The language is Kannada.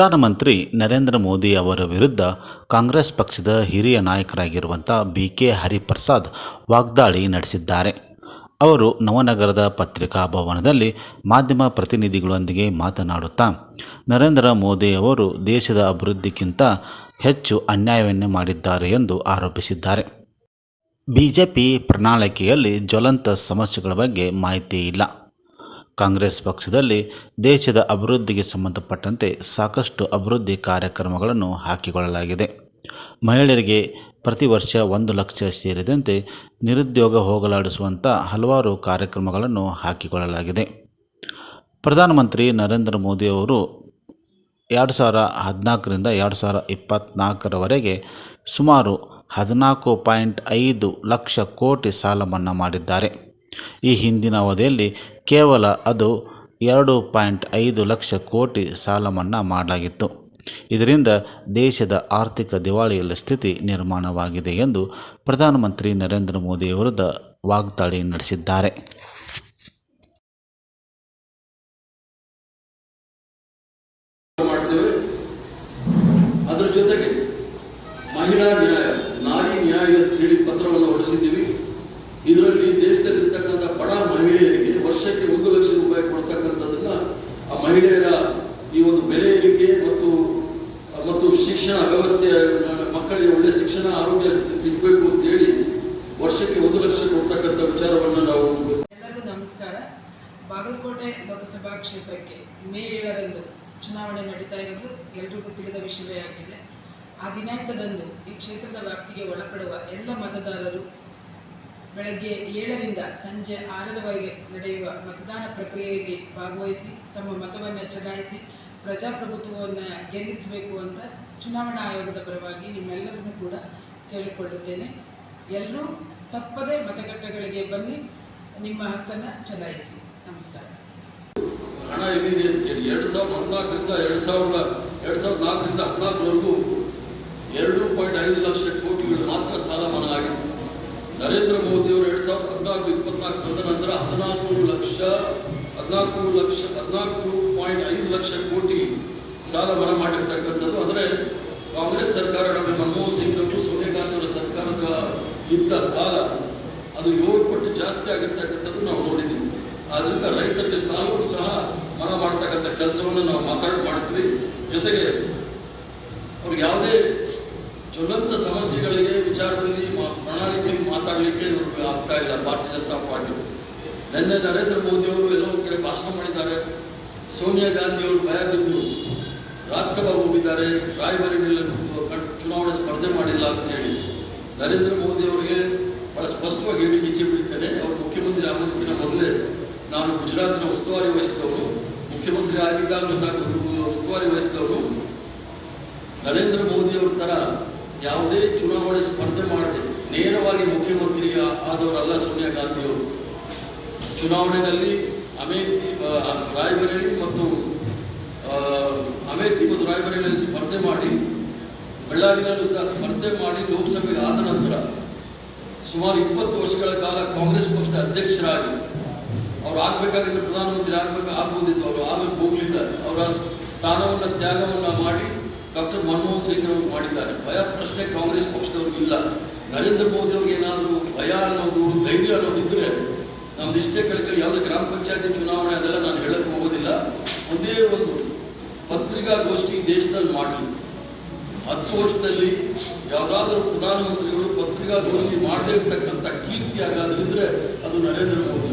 ಪ್ರಧಾನಮಂತ್ರಿ ನರೇಂದ್ರ ಮೋದಿ ಅವರ ವಿರುದ್ಧ ಕಾಂಗ್ರೆಸ್ ಪಕ್ಷದ ಹಿರಿಯ ನಾಯಕರಾಗಿರುವಂಥ ಬಿ ಕೆ ಹರಿಪ್ರಸಾದ್ ವಾಗ್ದಾಳಿ ನಡೆಸಿದ್ದಾರೆ. ಅವರು ನವನಗರದ ಪತ್ರಿಕಾ ಭವನದಲ್ಲಿ ಮಾಧ್ಯಮ ಪ್ರತಿನಿಧಿಗಳೊಂದಿಗೆ ಮಾತನಾಡುತ್ತಾ, ನರೇಂದ್ರ ಮೋದಿ ಅವರು ದೇಶದ ಅಭಿವೃದ್ಧಿಗಿಂತ ಹೆಚ್ಚು ಅನ್ಯಾಯವನ್ನು ಮಾಡಿದ್ದಾರೆ ಎಂದು ಆರೋಪಿಸಿದ್ದಾರೆ. ಬಿಜೆಪಿ ಪ್ರಣಾಳಿಕೆಯಲ್ಲಿ ಜ್ವಲಂತ ಸಮಸ್ಯೆಗಳ ಬಗ್ಗೆ ಮಾಹಿತಿ ಇಲ್ಲ. ಕಾಂಗ್ರೆಸ್ ಪಕ್ಷದಲ್ಲಿ ದೇಶದ ಅಭಿವೃದ್ಧಿಗೆ ಸಂಬಂಧಪಟ್ಟಂತೆ ಸಾಕಷ್ಟು ಅಭಿವೃದ್ಧಿ ಕಾರ್ಯಕ್ರಮಗಳನ್ನು ಹಾಕಿಕೊಳ್ಳಲಾಗಿದೆ. ಮಹಿಳೆಯರಿಗೆ ಪ್ರತಿ ವರ್ಷ ಒಂದು ಲಕ್ಷ ಸೇರಿದಂತೆ ನಿರುದ್ಯೋಗ ಹೋಗಲಾಡಿಸುವಂಥ ಹಲವಾರು ಕಾರ್ಯಕ್ರಮಗಳನ್ನು ಹಾಕಿಕೊಳ್ಳಲಾಗಿದೆ. ಪ್ರಧಾನಮಂತ್ರಿ ನರೇಂದ್ರ ಮೋದಿ ಅವರು ಎರಡು ಸಾವಿರ ಹದಿನಾಲ್ಕರಿಂದ ಎರಡು ಸಾವಿರ ಇಪ್ಪತ್ತ್ನಾಲ್ಕರವರೆಗೆ ಸುಮಾರು ಹದಿನಾಲ್ಕು ಪಾಯಿಂಟ್ ಐದು ಲಕ್ಷ ಕೋಟಿ ಸಾಲ ಮನ್ನಾ ಮಾಡಿದ್ದಾರೆ. ಈ ಹಿಂದಿನ ಅವಧಿಯಲ್ಲಿ ಕೇವಲ ಅದು ಎರಡು ಪಾಯಿಂಟ್ ಐದು ಲಕ್ಷ ಕೋಟಿ ಸಾಲ ಮನ್ನಾ ಮಾಡಲಾಗಿತ್ತು. ಇದರಿಂದ ದೇಶದ ಆರ್ಥಿಕ ದಿವಾಳಿಯಲ್ಲಿ ಸ್ಥಿತಿ ನಿರ್ಮಾಣವಾಗಿದೆ ಎಂದು ಪ್ರಧಾನಮಂತ್ರಿ ನರೇಂದ್ರ ಮೋದಿ ವಿರುದ್ಧ ವಾಗ್ದಾಳಿ ನಡೆಸಿದ್ದಾರೆ. ಅದರ ಜೊತೆಗೆ ಮಹಿಳಾ ನ್ಯಾಯ, ನಾರಿ ನ್ಯಾಯ ಅಂತ ಹೇಳಿ ಪತ್ರವನ್ನು ಹೊರಡಿಸಿದ್ದೀವಿ. ಇದರಲ್ಲಿ ದೇಶದಲ್ಲಿರ್ತಕ್ಕಂಥ ಬಡ ಮಹಿಳೆಯರಿಗೆ ವರ್ಷಕ್ಕೆ ಒಂದು ಲಕ್ಷ ರೂಪಾಯಿ ಕೊಡ್ತಕ್ಕಂಥದ್ದನ್ನ ಆ ಮಹಿಳೆಯರ ಈ ಒಂದು ಬೆಲೆ ಏರಿಕೆ ಮತ್ತು ಮತ್ತು ಶಿಕ್ಷಣ ವ್ಯವಸ್ಥೆ, ಮಕ್ಕಳಿಗೆ ಒಳ್ಳೆ ಶಿಕ್ಷಣ, ಆರೋಗ್ಯ ಸಿಗಬೇಕು ಅಂತ ಹೇಳಿ ವರ್ಷಕ್ಕೆ ಒಂದು ಲಕ್ಷ ಕೊಡ್ತಕ್ಕಂಥ ವಿಚಾರವನ್ನು ನಾವು ಎಲ್ಲರಿಗೂ ನಮಸ್ಕಾರ. ಬಾಗಲಕೋಟೆ ಲೋಕಸಭಾ ಕ್ಷೇತ್ರಕ್ಕೆ ಮೇ ಏಳರಂದು ಚುನಾವಣೆ ನಡೀತಾ ಇರೋದು ಎಲ್ರಿಗೂ ತಿಳಿದ ವಿಷಯವೇ ಆಗಿದೆ. ಆ ದಿನಾಂಕದಂದು ಈ ಕ್ಷೇತ್ರದ ವ್ಯಾಪ್ತಿಗೆ ಒಳಪಡುವ ಎಲ್ಲ ಮತದಾರರು ಬೆಳಗ್ಗೆ ಏಳರಿಂದ ಸಂಜೆ ಆರರವರೆಗೆ ನಡೆಯುವ ಮತದಾನ ಪ್ರಕ್ರಿಯೆಯಲ್ಲಿ ಭಾಗವಹಿಸಿ, ತಮ್ಮ ಮತವನ್ನು ಚಲಾಯಿಸಿ, ಪ್ರಜಾಪ್ರಭುತ್ವವನ್ನು ಗೆಲ್ಲಿಸಬೇಕು ಅಂತ ಚುನಾವಣಾ ಆಯೋಗದ ಪರವಾಗಿ ನಿಮ್ಮೆಲ್ಲರನ್ನೂ ಕೂಡ ಕೇಳಿಕೊಳ್ಳುತ್ತೇನೆ. ಎಲ್ಲರೂ ತಪ್ಪದೇ ಮತಗಟ್ಟೆಗಳಿಗೆ ಬನ್ನಿ, ನಿಮ್ಮ ಹಕ್ಕನ್ನು ಚಲಾಯಿಸಿ. ನಮಸ್ಕಾರ. ಹಣ ಎಲ್ಲಿದೆ ಅಂತ ಹೇಳಿ ಎರಡು ಸಾವಿರದ ಹದಿನಾಲ್ಕರಿಂದ ಎರಡು ಸಾವಿರದ ಎರಡು ಸಾವಿರದ ನಾಲ್ಕರಿಂದ ಹದಿನಾಲ್ಕರವರೆಗೂ ಎರಡು ಪಾಯಿಂಟ್ ಐದು ಲಕ್ಷ ಕೋಟಿಗಳು ಮಾತ್ರ ಸಾಲ ಆಗಿತ್ತು. ನರೇಂದ್ರ ಮೋದಿ ಅವರು ಎರಡು ಸಾವಿರದ ಹದಿನಾಲ್ಕು ಇಪ್ಪತ್ನಾಲ್ಕು ಬಂದ ನಂತರ ಹದಿನಾಲ್ಕು ಲಕ್ಷ ಹದಿನಾಲ್ಕು ಲಕ್ಷ, ಹದಿನಾಲ್ಕು ಪಾಯಿಂಟ್ ಐದು ಲಕ್ಷ ಕೋಟಿ ಸಾಲ ಮನ್ನಾ ಮಾಡಿರ್ತಕ್ಕಂಥದ್ದು. ಅಂದರೆ ಕಾಂಗ್ರೆಸ್ ಸರ್ಕಾರ ಡಾಕ್ಟರ್ ಮನಮೋಹನ್ ಸಿಂಗ್ ಅವರು ಸೋನಿಯಾ ಗಾಂಧಿ ಅವರ ಸರ್ಕಾರದ ಇದ್ದ ಸಾಲ, ಅದು ಏಳು ಪಟ್ಟು ಜಾಸ್ತಿ ಆಗಿರ್ತಕ್ಕಂಥದ್ದು ನಾವು ನೋಡಿದ್ದೀವಿ. ಆದ್ದರಿಂದ ರೈತರಿಗೆ ಸಾಲವು ಸಹ ಮನ ಮಾಡ್ತಕ್ಕಂಥ ಕೆಲಸವನ್ನು ನಾವು ಮಾತಾಡಿ ಮಾಡ್ತೀವಿ. ಜೊತೆಗೆ ಅವ್ರಿಗೆ ಯಾವುದೇ ಜ್ವಲಂತ ಸಮಸ್ಯೆಗಳಿಗೆ ವಿಚಾರದಲ್ಲಿ ಪ್ರಣಾಳಿಕೆ ಮಾತಾಡಲಿಕ್ಕೆ ನಮಗೆ ಆಗ್ತಾ ಇಲ್ಲ, ಭಾರತೀಯ ಜನತಾ ಪಾರ್ಟಿ. ನಿನ್ನೆ ನರೇಂದ್ರ ಮೋದಿ ಅವರು ಎಲ್ಲೋ ಕಡೆ ಭಾಷಣ ಮಾಡಿದ್ದಾರೆ. ಸೋನಿಯಾ ಗಾಂಧಿಯವರು ಭಯ ಬಿದ್ದು ರಾಜ್ಯಸಭಾ ಹೋಗಿದ್ದಾರೆ. ರಾಯಬರೇಲಿಯಲ್ಲಿ ಚುನಾವಣೆ ಸ್ಪರ್ಧೆ ಮಾಡಿಲ್ಲ ಅಂತ ಹೇಳಿ ನರೇಂದ್ರ ಮೋದಿ ಅವರಿಗೆ ಬಹಳ ಸ್ಪಷ್ಟವಾಗಿ ಹೇಳಿ ಇಚ್ಛೆ ಬಿಡ್ತೇನೆ ಅವರು ಮುಖ್ಯಮಂತ್ರಿ ಆಗೋದಕ್ಕಿಂತ ಮೊದಲೇ ನಾನು ಗುಜರಾತಿನ ಉಸ್ತುವಾರಿ ವಹಿಸಿದವರು ಮುಖ್ಯಮಂತ್ರಿ ಆಗಿದ್ದಾಗಲೂ ಗು- ಉಸ್ತುವಾರಿ ವಹಿಸಿದವರು ನರೇಂದ್ರ ಮೋದಿ ಅವ್ರ ಥರ ಯಾವುದೇ ಚುನಾವಣೆ ಸ್ಪರ್ಧೆ ಮಾಡದೆ ನೇರವಾಗಿ ಮುಖ್ಯಮಂತ್ರಿ ಆದವರಲ್ಲ ಸೋನಿಯಾ ಗಾಂಧಿಯವರು. ಚುನಾವಣೆಯಲ್ಲಿ ಅಮೇಥಿ ರಾಯಬರೇಲಿ ಮತ್ತು ಅಮೇಥಿ ಮತ್ತು ರಾಯಬರೇಲಿಯಲ್ಲಿ ಸ್ಪರ್ಧೆ ಮಾಡಿ, ಬಳ್ಳಾರಿನಲ್ಲೂ ಸಹ ಸ್ಪರ್ಧೆ ಮಾಡಿ ಲೋಕಸಭೆಗೆ ಆದ ನಂತರ ಸುಮಾರು ಇಪ್ಪತ್ತು ವರ್ಷಗಳ ಕಾಲ ಕಾಂಗ್ರೆಸ್ ಪಕ್ಷದ ಅಧ್ಯಕ್ಷರಾಗಿ ಅವ್ರು ಆಗಬೇಕಾಗಿದ್ದ ಪ್ರಧಾನಮಂತ್ರಿ ಆಗಬೇಕು ಆಗ್ಬೋದಿತ್ತು. ಅವರು ಆಗಕ್ಕೆ ಹೋಗಲಿಲ್ಲ. ಅವರ ಸ್ಥಾನವನ್ನು, ತ್ಯಾಗವನ್ನು ಮನಮೋಹನ್ ಸಿಂಗ್ ಅವರು ಮಾಡಿದ್ದಾರೆ. ಭಯ ಪ್ರಶ್ನೆ ಕಾಂಗ್ರೆಸ್ ಪಕ್ಷದವ್ರಿಗೆ ಇಲ್ಲ. ನರೇಂದ್ರ ಮೋದಿ ಅವ್ರಿಗೆ ಏನಾದರೂ ಭಯ ಅನ್ನೋದು, ಧೈರ್ಯ ಅನ್ನೋದು ಇದ್ದರೆ ನಮ್ದು ಇಷ್ಟೇ ಕಳಕಳಿ ಯಾವುದೇ ಗ್ರಾಮ ಪಂಚಾಯತಿ ಚುನಾವಣೆ ಅದೆಲ್ಲ ನಾನು ಹೇಳಕ್ಕೆ ಹೋಗೋದಿಲ್ಲ. ಒಂದೇ ಒಂದು ಪತ್ರಿಕಾಗೋಷ್ಠಿ ದೇಶದಲ್ಲಿ ಮಾಡಲಿ. ಹತ್ತು ವರ್ಷದಲ್ಲಿ ಯಾವುದಾದ್ರೂ ಪ್ರಧಾನಮಂತ್ರಿಗಳು ಪತ್ರಿಕಾಗೋಷ್ಠಿ ಮಾಡದೇ ಇರ್ತಕ್ಕಂಥ ಕೀರ್ತಿ ಆಗಾದ್ರಿದ್ರೆ ಅದು ನರೇಂದ್ರ ಮೋದಿ.